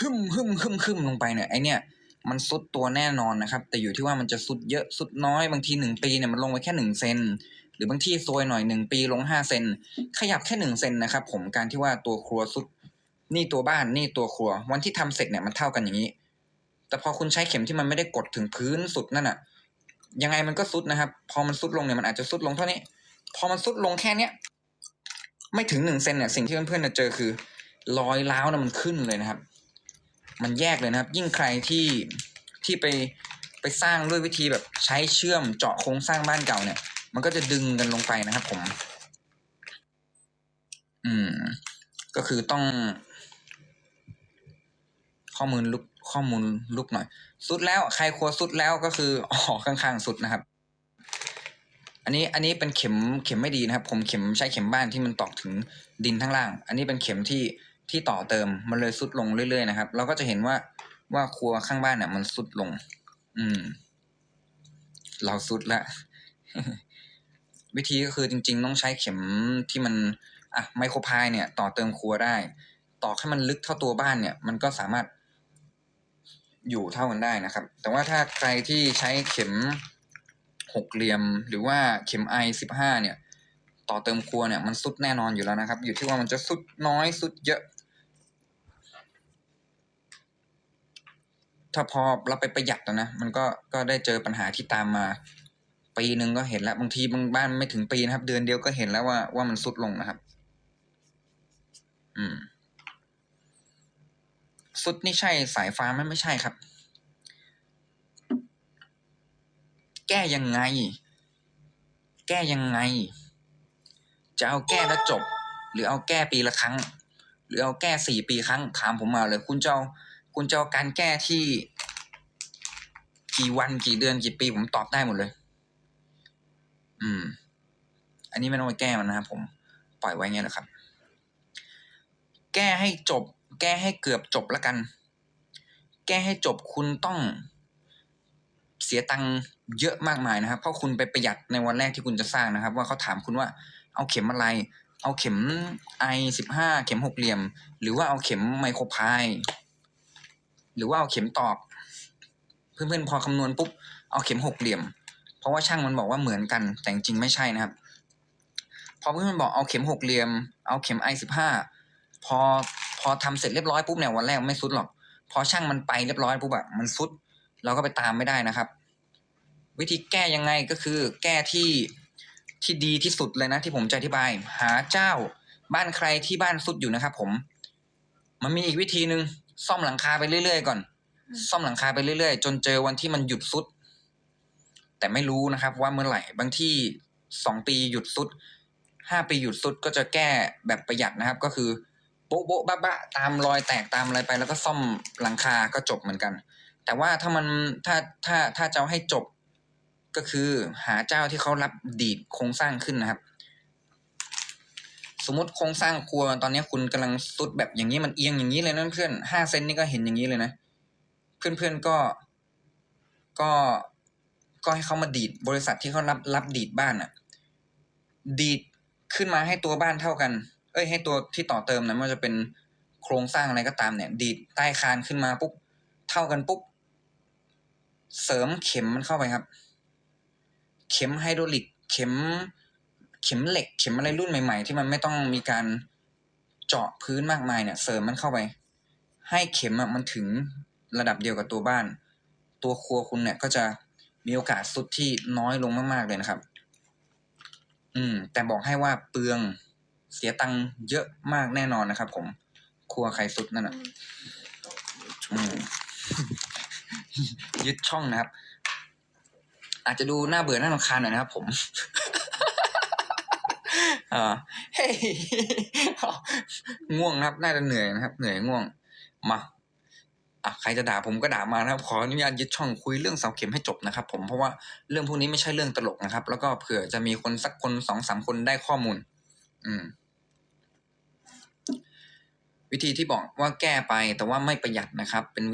หึมหึมหึมหึมลงไปเนี่ยไอเนี่ยมันซุดตัวแน่นอนนะครับ แต่อยู่ที่ว่ามันจะซุดเยอะซุดน้อยบางทีหนึ่งปีเนี่ยมันลงไปแค่หนึ่งเซนหรือบางที่ซวยหน่อยหนึ่งปีลงห้าเซนขยับแค่หนึ่งเซนนะครับ ผมการที่ว่าตัวครัวซุดนี่ตัวบ้านนี่ตัวครัว วันที่ทำเสร็จเนี่ยมันเท่ากันอย่างนี้ แต่พอคุณใช้เข็มที่มันไม่ได้กดถึงพื้นสุดนั่นอะยังไงมันก็ซุดนะครับ พอมันซุดลงเนี่ยมันอาจจะซุดลงเท่านี้ พอมันซุดลงแค่เนี้ยไม่ถึงหนึ่งเซนเนี่ยสิ่งที่เพื่อนๆจะเจอคือรอยร้าวนะมันขึ้นเลยนะครับ มันแยกเลยนะครับ ยิ่งใครที่ที่ไปไปสร้างด้วยวิธีแบบใช้เชื่อมเจาะโครงสร้างบ้านเก่าเนี่ย มันก็จะดึงกันลงไปนะครับ ผม อืม ก็คือต้อง ข้อมูลลุกข้อมูลลุกหน่อย สุดแล้วใครครัวสุดแล้วก็คืออ๋อข้างๆสุดนะครับ อันนี้อันนี้เป็นเข็มเข็มไม่ดีนะครับ ผมเข็มใช้เข็มบ้านที่มันตอกถึงดินทั้างล่าง อันนี้เป็นเข็มที่ ที่ต่อเติมมันเลยสุดลงเรื่อยๆนะครับ เราก็จะเห็นว่าว่าครัวข้างบ้านเนี่ยมันสุดลง อืม เราสุดละวิธีก็คือจริง ๆ ต้องใช้เข็มที่มันอะไมโครพายเนี่ย ต่อเติมครัวได้ต่อให้มันลึกเท่าตัวบ้านเนี่ย มันก็สามารถอยู่เท่ากันได้นะครับ แต่ว่าถ้าใครที่ใช้เข็มหกเหลี่ยม หรือว่าเข็มไอสิบห้าเนี่ย ต่อเติมครัวเนี่ยมันสุดแน่นอนอยู่แล้วนะครับ อยู่ที่ว่ามันจะสุดน้อยสุดเยอะ ถ้าพอเราไปประหยัดแล้วนะมันก็ก็ได้เจอปัญหาที่ตามมาปีหนึ่งก็เห็นแล้วบางทีบางบ้านไม่ถึงปีนะครับ เดือนเดียวก็เห็นแล้วว่าว่ามันสุดลงนะครับ อืม สุดนี่ใช่สายฟ้าไหมไม่ใช่ครับ แก้ยังไง แก้ยังไง จะเอาแก้แล้วจบ หรือเอาแก้ปีละครั้ง หรือเอาแก้สี่ปีครั้งถามผมมาเลย คุณจะเอา คุณจะเอาการแก้ที่ กี่วันกี่เดือนกี่ปีผมตอบได้หมดเลย อืม อันนี้ไม่ต้องไปแก้มันนะครับผมปล่อยไว้เงี้ยนะครับ แก้ให้จบ แก้ให้เกือบจบแล้วกัน แก้ให้จบคุณต้องเสียตังค์เยอะมากมายนะครับ เพราะคุณไปประหยัดในวันแรกที่คุณจะสร้างนะครับ ว่าเขาถามคุณว่า เอาเข็มอะไร เอาเข็มไอสิบห้าเข็มหกเหลี่ยม หรือว่าเอาเข็มไมโครพาย หรือว่าเอาเข็มตอก เพื่อนๆพอคำนวณปุ๊บเอาเข็มหกเหลี่ยม เพราะว่าช่างมันบอกว่าเหมือนกันแต่จริงไม่ใช่นะครับ พอเพื่อนๆบอกเอาเข็มหกเหลี่ยม เอาเข็มไอสิบห้าพอพอทำเสร็จเรียบร้อยปุ๊บเนี่ยวันแรกไม่สุดหรอก พอช่างมันไปเรียบร้อยปุ๊บอะมันสุด เราก็ไปตามไม่ได้นะครับ วิธีแก้ยังไงก็คือ แก้ที่ที่ดีที่สุดเลยนะที่ผมจะอธิบาย หาเจ้าบ้านใครที่บ้านสุดอยู่นะครับ ผม มันมีอีกวิธีหนึ่ง ซ่อมหลังคาไปเรื่อยๆก่อน ซ่อมหลังคาไปเรื่อยๆ จนเจอวันที่มันหยุดสุด แต่ไม่รู้นะครับ ว่าเมื่อไหร่บางที่สองปีหยุดสุดห้าปีหยุดสุดก็จะแก้แบบประหยัดนะครับ ก็คือโบ๊ะโบ๊ะบะบะตามรอยแตกตามอะไรไป แล้วก็ซ่อมหลังคาก็จบเหมือนกัน แต่ว่าถ้ามันถ้าถ้าถ้าจะเอาให้จบก็คือหาเจ้าที่เขารับดีดโครงสร้างขึ้นนะครับ สมมติโครงสร้างครัวตอนนี้คุณกำลังสุดแบบอย่างนี้มันเอียงอย่างนี้เลยนะเพื่อนห้าเซนนี่ก็เห็นอย่างนี้เลยนะ เพื่อนๆก็ก็ก็ให้เขามาดีดบริษัทที่เขารับรับดีดบ้านอะดีดขึ้นมาให้ตัวบ้านเท่ากัน เอ้ยให้ตัวที่ต่อเติมนะไม่ว่าจะเป็นโครงสร้างอะไรก็ตามเนี่ย ดีดใต้คานขึ้นมาปุ๊บเท่ากันปุ๊บเสริมเข็มมันเข้าไปครับ เข็มไฮดรอลิก เข็ม เข็มเหล็ก เข็มอะไรรุ่นใหม่ ๆ ที่มันไม่ต้องมีการเจาะพื้นมากมายเนี่ย เสริมมันเข้าไป ให้เข็มอะมันถึงระดับเดียวกับตัวบ้าน ตัวครัวคุณเนี่ยก็จะมีโอกาสสุดที่น้อยลงมาก ๆ เลยนะครับ อืม แต่บอกให้ว่าเปลืองเสียตังค์เยอะมากแน่นอนนะครับ ผม ครัวใครสุดนั่นอะอืมยึดช่องนะครับ อาจจะดูน่าเบื่อน่ารำคาญหน่อยนะครับผม อ่าเฮ้ยง่วงนะครับ น่าจะเหนื่อยนะครับ เหนื่อยง่วง มาอะใครจะด่าผมก็ด่ามานะครับ ขออนุญาตยึดช่องคุยเรื่องเสาเข็มให้จบนะครับ ผมเพราะว่าเรื่องพวกนี้ไม่ใช่เรื่องตลกนะครับ แล้วก็เผื่อจะมีคนสักคนสองสามคนได้ข้อมูล อืม วิธีที่บอกว่าแก้ไปแต่ว่าไม่ประหยัดนะครับ เป็นวิ